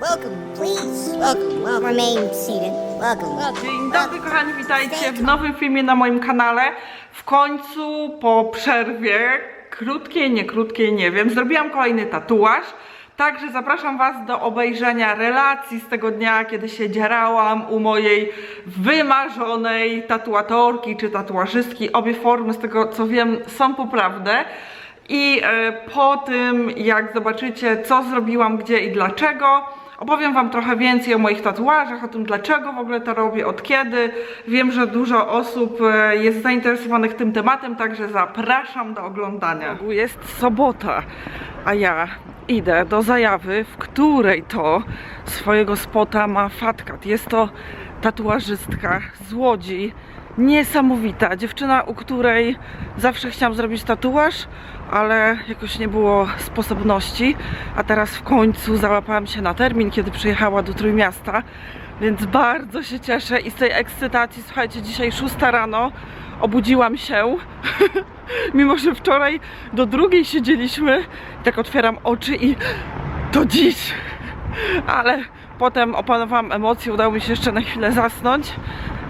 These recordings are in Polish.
Welcome, please. Welcome, welcome. Remain seated. Welcome, welcome. Dzień dobry kochani, witajcie w nowym filmie na moim kanale. W końcu po przerwie, krótkiej, nie krótkiej, nie wiem, zrobiłam kolejny tatuaż. Także zapraszam Was do obejrzenia relacji z tego dnia, kiedy się dzierałam u mojej wymarzonej tatuatorki czy tatuażystki. Obie formy, z tego co wiem, są poprawne. I e, po tym, jak zobaczycie, co zrobiłam, gdzie i dlaczego, opowiem Wam trochę więcej o moich tatuażach, o tym, dlaczego w ogóle to robię, od kiedy. Wiem, że dużo osób e, jest zainteresowanych tym tematem, także zapraszam do oglądania. Jest sobota, a ja idę do zajawy, w której to swojego spota ma Fatkat. Jest to tatuażystka z Łodzi, niesamowita. Dziewczyna, u której zawsze chciałam zrobić tatuaż, ale jakoś nie było sposobności. A teraz w końcu załapałam się na termin, kiedy przyjechała do Trójmiasta. Więc bardzo się cieszę i z tej ekscytacji, słuchajcie, dzisiaj 6 rano obudziłam się. Mimo, że wczoraj do drugiej siedzieliśmy, tak otwieram oczy i to dziś. Ale potem opanowałam emocje, udało mi się jeszcze na chwilę zasnąć.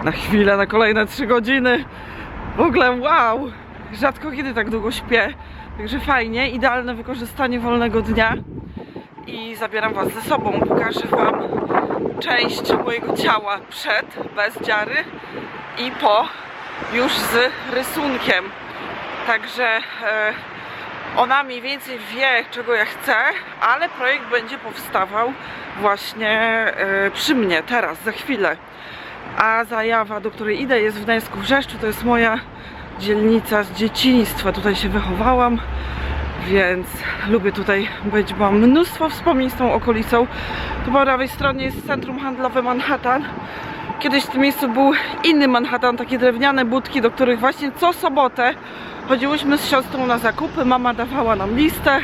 Na chwilę, na kolejne 3 godziny. W ogóle wow! Rzadko kiedy tak długo śpię. Także fajnie, idealne wykorzystanie wolnego dnia. I zabieram Was ze sobą. Pokażę Wam część mojego ciała przed, bez dziary i po, już z rysunkiem. Także e, ona mniej więcej wie, czego ja chcę, ale projekt będzie powstawał właśnie e, przy mnie, teraz, za chwilę. A zajawa, do której idę, jest w Gdańsku Wrzeszczu. To jest moja dzielnica z dzieciństwa. Tutaj się wychowałam, więc lubię tutaj być. Mam mnóstwo wspomnień z tą okolicą. Tu po prawej stronie jest centrum handlowe Manhattan. Kiedyś w tym miejscu był inny Manhattan, takie drewniane budki, do których właśnie co sobotę chodziłyśmy z siostrą na zakupy. Mama dawała nam listę,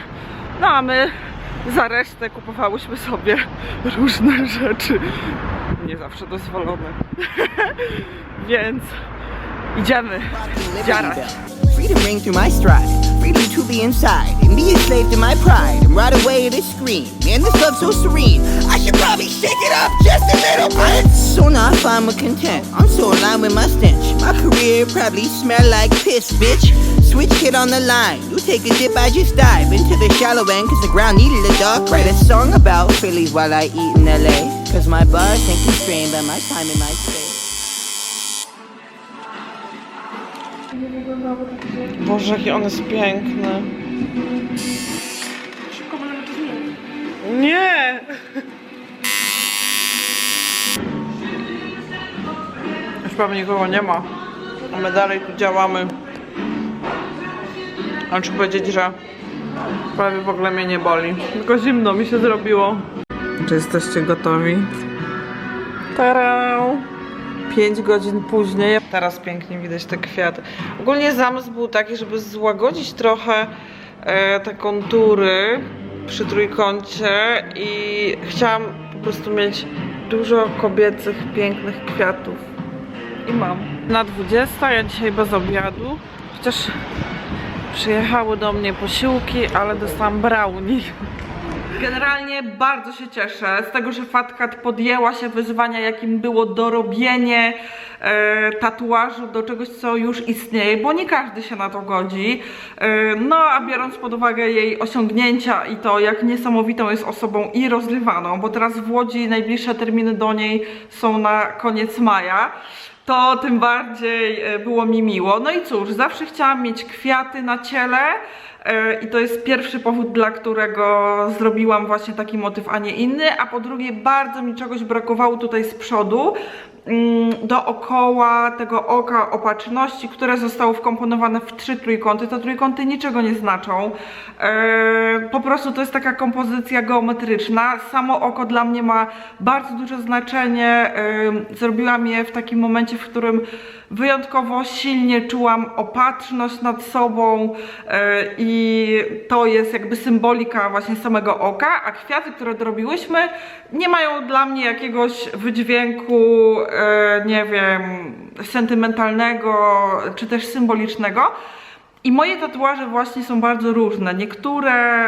no a my za resztę kupowałyśmy sobie różne rzeczy. Nie zawsze dozwolone. Więc idziemy dziarać. Freedom ring through my stride, freedom to be inside, and be a slave to my pride, and ride away to this screen. Man, this love so serene. I should probably shake it up just a little bit. So now I find my content. I'm so aligned with my stench. My career probably smell like piss, bitch. Switch hit on the line. You take a dip, I just dive into the shallow end, cause the ground needed a dark. Write a song about Phillies while I eat in LA. Cause my bars ain't constrained by my time in my space. Boże, jaki on jest piękny. Szybko możemy to zmienić. Nie! Już prawie nikogo nie ma. A my dalej tu działamy. A muszę powiedzieć, że prawie w ogóle mnie nie boli. Tylko zimno mi się zrobiło. Czy jesteście gotowi? Tara! 5 godzin później. Teraz pięknie widać te kwiaty. Ogólnie zamysł był taki, żeby złagodzić trochę e, te kontury przy trójkącie i chciałam po prostu mieć dużo kobiecych, pięknych kwiatów. I mam. Na 20, ja dzisiaj bez obiadu. Chociaż przyjechały do mnie posiłki, ale dostałam brownie. Generalnie bardzo się cieszę z tego, że Fatkat podjęła się wyzwania, jakim było dorobienie e, tatuażu do czegoś, co już istnieje, bo nie każdy się na to godzi. E, no a biorąc pod uwagę jej osiągnięcia i to, jak niesamowitą jest osobą i rozrywaną, bo teraz w Łodzi najbliższe terminy do niej są na koniec maja to tym bardziej e, było mi miło. No i cóż, zawsze chciałam mieć kwiaty na ciele i to jest pierwszy powód, dla którego zrobiłam właśnie taki motyw, a nie inny, a po drugie bardzo mi czegoś brakowało tutaj z przodu mm, dookoła tego oka opatrzności, które zostało wkomponowane w trzy trójkąty. Te trójkąty niczego nie znaczą. E, po prostu to jest taka kompozycja geometryczna. Samo oko dla mnie ma bardzo duże znaczenie. E, zrobiłam je w takim momencie, w którym wyjątkowo silnie czułam opatrzność nad sobą e, i to jest jakby symbolika właśnie samego oka, a kwiaty, które dorobiłyśmy nie mają dla mnie jakiegoś wydźwięku, e, nie wiem, sentymentalnego czy też symbolicznego. I moje tatuaże właśnie są bardzo różne. Niektóre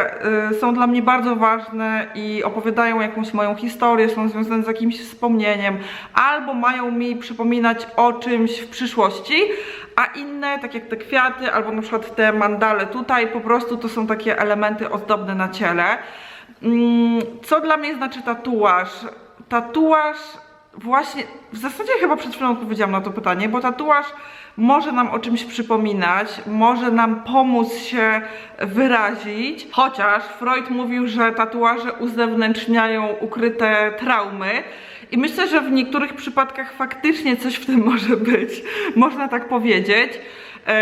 y, są dla mnie bardzo ważne i opowiadają jakąś moją historię, są związane z jakimś wspomnieniem, albo mają mi przypominać o czymś w przyszłości, a inne, tak jak te kwiaty, albo na przykład te mandale tutaj, po prostu to są takie elementy ozdobne na ciele. Mm, Co dla mnie znaczy tatuaż? Tatuaż właśnie, w zasadzie chyba przed chwilą odpowiedziałam na to pytanie, bo tatuaż może nam o czymś przypominać, może nam pomóc się wyrazić, chociaż Freud mówił, że tatuaże uzewnętrzniają ukryte traumy i myślę, że w niektórych przypadkach faktycznie coś w tym może być, można tak powiedzieć. Yy,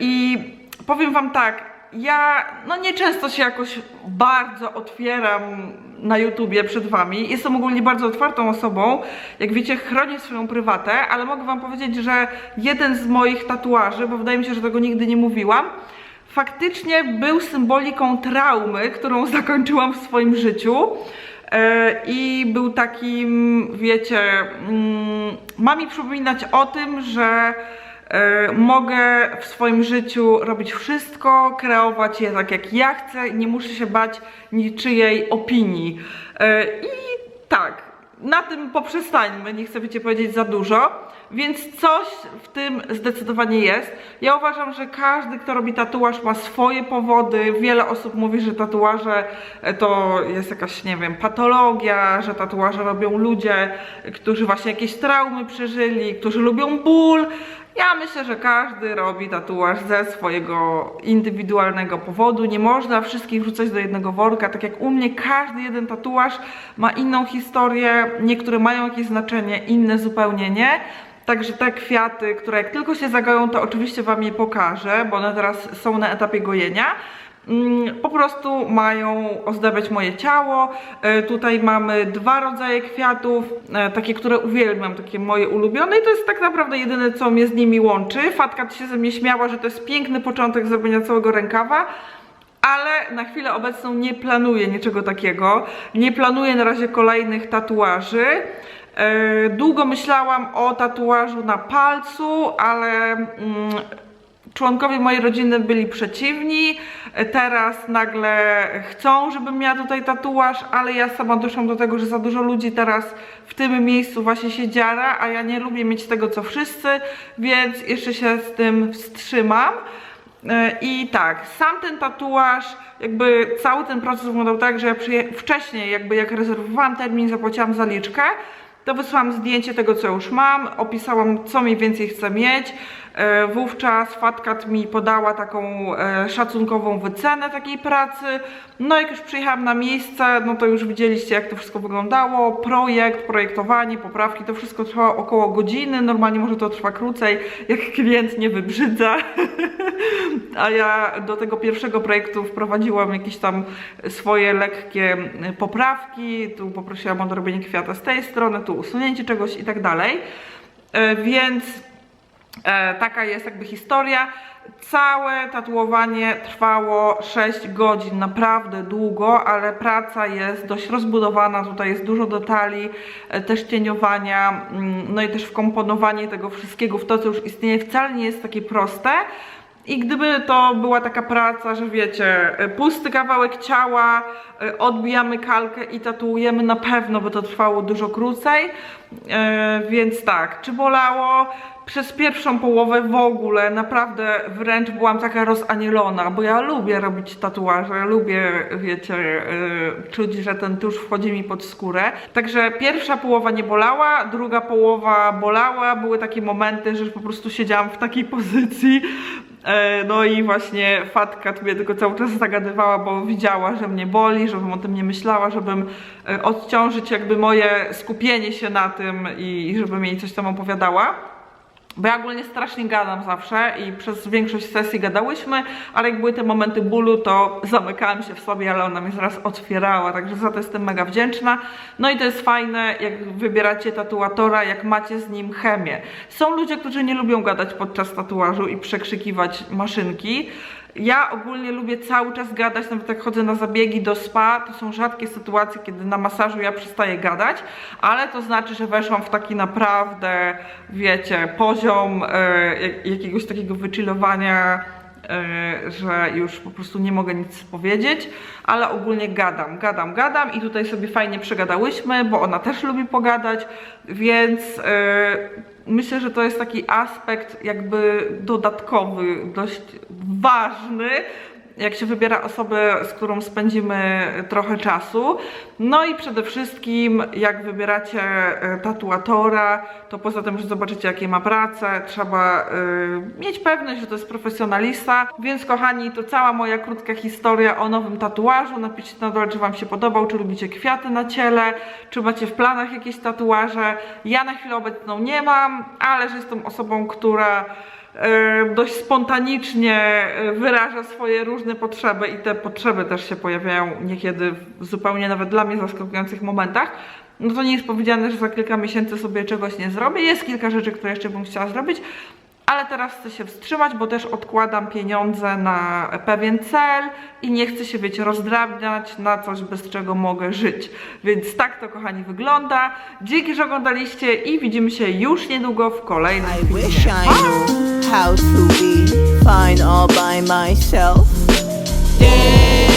I powiem Wam tak, ja no nieczęsto się jakoś bardzo otwieram na YouTubie przed Wami. Jestem ogólnie bardzo otwartą osobą. Jak wiecie, chronię swoją prywatę, ale mogę Wam powiedzieć, że jeden z moich tatuaży, bo wydaje mi się, że tego nigdy nie mówiłam, faktycznie był symboliką traumy, którą zakończyłam w swoim życiu. E, I był takim, wiecie, mm, ma mi przypominać o tym, że e, mogę w swoim życiu robić wszystko, kreować je tak jak ja chcę nie muszę się bać niczyjej opinii. E, I tak, na tym poprzestańmy, nie chcę wiecie powiedzieć za dużo, więc coś w tym zdecydowanie jest. Ja uważam, że każdy, kto robi tatuaż ma swoje powody. Wiele osób mówi, że tatuaże to jest jakaś, nie wiem, patologia, że tatuaże robią ludzie, którzy właśnie jakieś traumy przeżyli, którzy lubią ból. Ja myślę, że każdy robi tatuaż ze swojego indywidualnego powodu. Nie można wszystkich wrzucać do jednego worka. Tak jak u mnie, każdy jeden tatuaż ma inną historię. Niektóre mają jakieś znaczenie, inne zupełnie nie. Także te kwiaty, które jak tylko się zagoją, to oczywiście Wam je pokażę, bo one teraz są na etapie gojenia. Mm, Po prostu mają ozdabiać moje ciało. E, Tutaj mamy dwa rodzaje kwiatów, e, takie, które uwielbiam, takie moje ulubione i to jest tak naprawdę jedyne, co mnie z nimi łączy. Fatka się ze mnie śmiała, że to jest piękny początek zrobienia całego rękawa, ale na chwilę obecną nie planuję niczego takiego. Nie planuję na razie kolejnych tatuaży. E, Długo myślałam o tatuażu na palcu, ale mm, członkowie mojej rodziny byli przeciwni. Teraz nagle chcą, żebym miała tutaj tatuaż, ale ja sama doszłam do tego, że za dużo ludzi teraz w tym miejscu właśnie się dziara, a ja nie lubię mieć tego co wszyscy, więc jeszcze się z tym wstrzymam. E, I tak, sam ten tatuaż, jakby cały ten proces wyglądał tak, że ja wcześniej, jakby jak rezerwowałam termin, zapłaciłam zaliczkę, to wysłałam zdjęcie tego, co już mam, opisałam, co mniej więcej chcę mieć. E, Wówczas Fatkat mi podała taką e, szacunkową wycenę takiej pracy. No jak już przyjechałam na miejsce, no to już widzieliście, jak to wszystko wyglądało. Projekt, projektowanie, poprawki, to wszystko trwało około godziny. Normalnie może to trwa krócej, jak klient nie wybrzydza. A ja do tego pierwszego projektu wprowadziłam jakieś tam swoje lekkie y, poprawki. Tu poprosiłam o dorobienie kwiata z tej strony, tu usunięcie czegoś i tak dalej. E, Więc e, taka jest jakby historia. Całe tatuowanie trwało 6 godzin, naprawdę długo, ale praca jest dość rozbudowana. Tutaj jest dużo detali, e, też cieniowania, mm, no i też wkomponowanie tego wszystkiego w to, co już istnieje, wcale nie jest takie proste. I gdyby to była taka praca, że wiecie, e, pusty kawałek ciała, e, odbijamy kalkę i tatuujemy, na pewno by to trwało dużo krócej. Więc tak, czy bolało? Przez pierwszą połowę w ogóle naprawdę wręcz byłam taka rozanielona, bo ja lubię robić tatuaże, lubię, wiecie, e, czuć, że ten tusz wchodzi mi pod skórę. Także pierwsza połowa nie bolała, druga połowa bolała. Były takie momenty, że po prostu siedziałam w takiej pozycji, E, No i właśnie Fatka mnie tylko cały czas zagadywała, bo widziała, że mnie boli, żebym o tym nie myślała, żebym e, odciążyć jakby moje skupienie się na tym i żebym jej coś tam opowiadała. Bo ja ogólnie strasznie gadam zawsze i przez większość sesji gadałyśmy, ale jak były te momenty bólu, to zamykałam się w sobie, ale ona mnie zaraz otwierała, także za to jestem mega wdzięczna. No i to jest fajne, jak wybieracie tatuatora, jak macie z nim chemię. Są ludzie, którzy nie lubią gadać podczas tatuażu i przekrzykiwać maszynki. Ja ogólnie lubię cały czas gadać, nawet jak chodzę na zabiegi do spa, to są rzadkie sytuacje, kiedy na masażu ja przestaję gadać, ale to znaczy, że weszłam w taki naprawdę, wiecie, poziom jak- jakiegoś takiego wychillowania że już po prostu nie mogę nic powiedzieć, ale ogólnie gadam, gadam, gadam i tutaj sobie fajnie przegadałyśmy, bo ona też lubi pogadać, więc e, myślę, że to jest taki aspekt jakby dodatkowy, dość ważny, jak się wybiera osobę, z którą spędzimy trochę czasu. No i przede wszystkim, jak wybieracie e, tatuatora, to poza tym, że zobaczycie, jakie ma pracę, trzeba e, mieć pewność, że to jest profesjonalista. Więc, kochani, to cała moja krótka historia o nowym tatuażu. Napiszcie na dole, czy Wam się podobał, czy lubicie kwiaty na ciele, czy macie w planach jakieś tatuaże. Ja na chwilę obecną nie mam, ale że jestem osobą, która dość spontanicznie e, wyraża swoje różne potrzeby i te potrzeby też się pojawiają niekiedy w zupełnie nawet dla mnie zaskakujących momentach. No to nie jest powiedziane, że za kilka miesięcy sobie czegoś nie zrobię. Jest kilka rzeczy, które jeszcze bym chciała zrobić, ale teraz chcę się wstrzymać, bo też odkładam pieniądze na pewien cel i nie chcę się, wiecie, rozdrabniać na coś, bez czego mogę żyć. Więc tak to, kochani, wygląda. Dzięki, że oglądaliście i widzimy się już niedługo w kolejnym filmie. How to be fine all by myself. Yeah.